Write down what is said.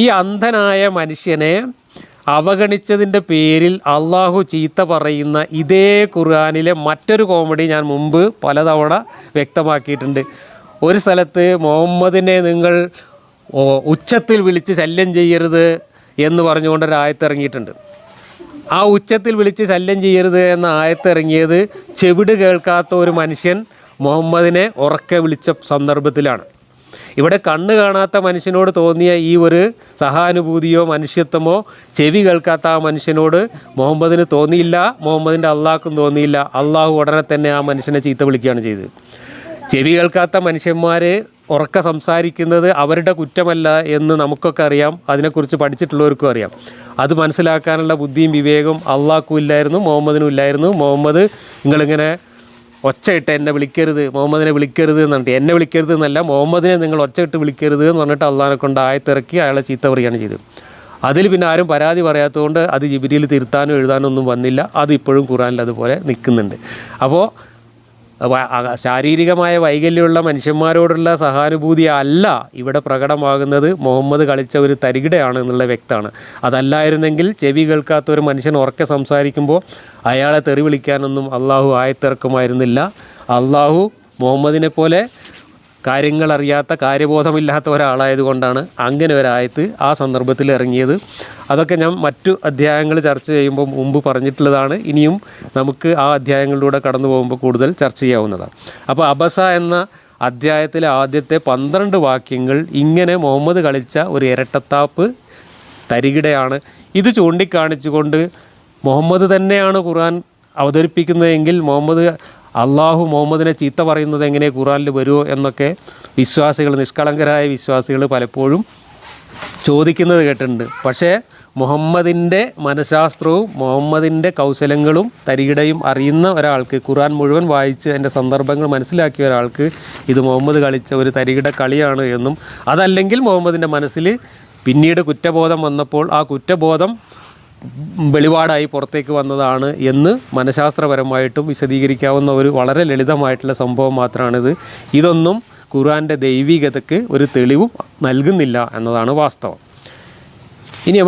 ഈ അന്ധനായ മനുഷ്യനെ അവഗണിച്ചതിന്റെ പേരിൽ അള്ളാഹു ചീത്ത പറയുന്ന ഇതേ ഖുർആാനിലെ മറ്റൊരു കോമഡി ഞാൻ മുമ്പ് പലതവണ വ്യക്തമാക്കിയിട്ടുണ്ട്. ഒരു സ്ഥലത്ത് മുഹമ്മദിനെ നിങ്ങൾ ഉച്ചത്തിൽ വിളിച്ച് ശല്യം ചെയ്യരുത് എന്ന് പറഞ്ഞുകൊണ്ട് ഒരു ആയത്തിറങ്ങിയിട്ടുണ്ട്. ആ ഉച്ചത്തിൽ വിളിച്ച് ശല്യം ചെയ്യരുത് എന്ന ആയത്തിറങ്ങിയത് ചെവിട് കേൾക്കാത്ത ഒരു മനുഷ്യൻ മുഹമ്മദിനെ ഉറക്കെ വിളിച്ച സന്ദർഭത്തിലാണ്. ഇവിടെ കണ്ണ് കാണാത്ത മനുഷ്യനോട് തോന്നിയ ഈ ഒരു സഹാനുഭൂതിയോ മനുഷ്യത്വമോ ചെവി കേൾക്കാത്ത ആ മനുഷ്യനോട് മുഹമ്മദിന് തോന്നിയില്ല മുഹമ്മദിന്റെ അള്ളാഹ്ക്കും തോന്നിയില്ല. അള്ളാഹു ഉടനെ തന്നെ ആ മനുഷ്യനെ ചീത്ത വിളിക്കുകയാണ് ചെയ്തത്. ചെവി കേൾക്കാത്ത മനുഷ്യന്മാർ ഉറക്ക സംസാരിക്കുന്നത് അവരുടെ കുറ്റമല്ല എന്ന് നമുക്കൊക്കെ അറിയാം. അതിനെക്കുറിച്ച് പഠിച്ചിട്ടുള്ളവർക്കും അറിയാം. അത് മനസ്സിലാക്കാനുള്ള ബുദ്ധിയും വിവേകവും അള്ളാഹ്ക്കും ഇല്ലായിരുന്നു മുഹമ്മദിനും ഇല്ലായിരുന്നു. മുഹമ്മദ് നിങ്ങളിങ്ങനെ ഒച്ചയിട്ട് എന്നെ വിളിക്കരുത് മുഹമ്മദിനെ വിളിക്കരുത് എന്ന് പറഞ്ഞിട്ട് എന്നെ വിളിക്കരുത് എന്നല്ല മുഹമ്മദിനെ നിങ്ങൾ ഒച്ചയിട്ട് വിളിക്കരുത് എന്ന് പറഞ്ഞിട്ട് അള്ളഹാനെ കൊണ്ട് ആയത്തിറക്കി അയാളെ ചീത്ത പറയുകയാണ് ചെയ്തത്. അതിൽ പിന്നെ ആരും പരാതി പറയാത്തതുകൊണ്ട് അത് ജിബിരിയിൽ തിരുത്താനോ എഴുതാനോ ഒന്നും വന്നില്ല. അത് ഇപ്പോഴും ഖുറാനിൽ അതുപോലെ നിൽക്കുന്നുണ്ട്. അപ്പോൾ ശാരീരികമായ വൈകല്യമുള്ള മനുഷ്യന്മാരോടുള്ള സഹാനുഭൂതി അല്ല ഇവിടെ പ്രകടമാകുന്നത്. മുഹമ്മദ് കളിച്ച ഒരു തരികിടയാണ് എന്നുള്ള വ്യക്തമാണ്. അതല്ലായിരുന്നെങ്കിൽ ചെവി കേൾക്കാത്ത ഒരു മനുഷ്യൻ ഉറക്കെ സംസാരിക്കുമ്പോൾ അയാളെ തെറി വിളിക്കാനൊന്നും അള്ളാഹു ആയത്തിറക്കുമായിരുന്നില്ല. അള്ളാഹു മുഹമ്മദിനെ പോലെ കാര്യങ്ങൾ അറിയാത്ത കാര്യബോധമില്ലാത്ത ഒരാളായതുകൊണ്ടാണ് അങ്ങനെ ഒരായത്ത് ആ സന്ദർഭത്തിൽ ഇറങ്ങിയത്. അതൊക്കെ ഞാൻ മറ്റു അധ്യായങ്ങൾ ചർച്ച ചെയ്യുമ്പോൾ മുമ്പ് പറഞ്ഞിട്ടുള്ളതാണ്. ഇനിയും നമുക്ക് ആ അധ്യായങ്ങളിലൂടെ കടന്നു പോകുമ്പോൾ കൂടുതൽ ചർച്ച ചെയ്യാവുന്നതാണ്. അപ്പോൾ അബസ എന്ന അധ്യായത്തിലെ ആദ്യത്തെ പന്ത്രണ്ട് വാക്യങ്ങൾ ഇങ്ങനെ മുഹമ്മദ് കളിച്ച ഒരു ഇരട്ടത്താപ്പ് തരികിടയാണ്. ഇത് ചൂണ്ടിക്കാണിച്ചുകൊണ്ട് മുഹമ്മദ് തന്നെയാണ് ഖുർആൻ അവതരിപ്പിക്കുന്നതെങ്കിൽ മുഹമ്മദ് അള്ളാഹു മുഹമ്മദിനെ ചീത്ത പറയുന്നത് എങ്ങനെ ഖുറാനിൽ വരുമോ എന്നൊക്കെ വിശ്വാസികൾ നിഷ്കളങ്കരായ വിശ്വാസികൾ പലപ്പോഴും ചോദിക്കുന്നത് കേട്ടിട്ടുണ്ട്. പക്ഷേ മുഹമ്മദിന്റെ മനഃശാസ്ത്രവും മുഹമ്മദിന്റെ കൗശലങ്ങളും തരികിടയും അറിയുന്ന ഒരാൾക്ക് ഖുറാൻ മുഴുവൻ വായിച്ച് അതിന്റെ സന്ദർഭങ്ങൾ മനസ്സിലാക്കിയ ഒരാൾക്ക് ഇത് മുഹമ്മദ് കളിച്ച ഒരു തരികിട കളിയാണ് എന്നും അതല്ലെങ്കിൽ മുഹമ്മദിന്റെ മനസ്സിൽ പിന്നീട് കുറ്റബോധം വന്നപ്പോൾ ആ കുറ്റബോധം വെളിപാടായി പുറത്തേക്ക് വന്നതാണ് എന്ന് മനഃശാസ്ത്രപരമായിട്ടും വിശദീകരിക്കാവുന്ന ഒരു വളരെ ലളിതമായിട്ടുള്ള സംഭവം മാത്രമാണിത് ഇതൊന്നും ഖുറാന്റെ ദൈവികതയ്ക്ക് ഒരു തെളിവും നൽകുന്നില്ല എന്നതാണ് വാസ്തവം.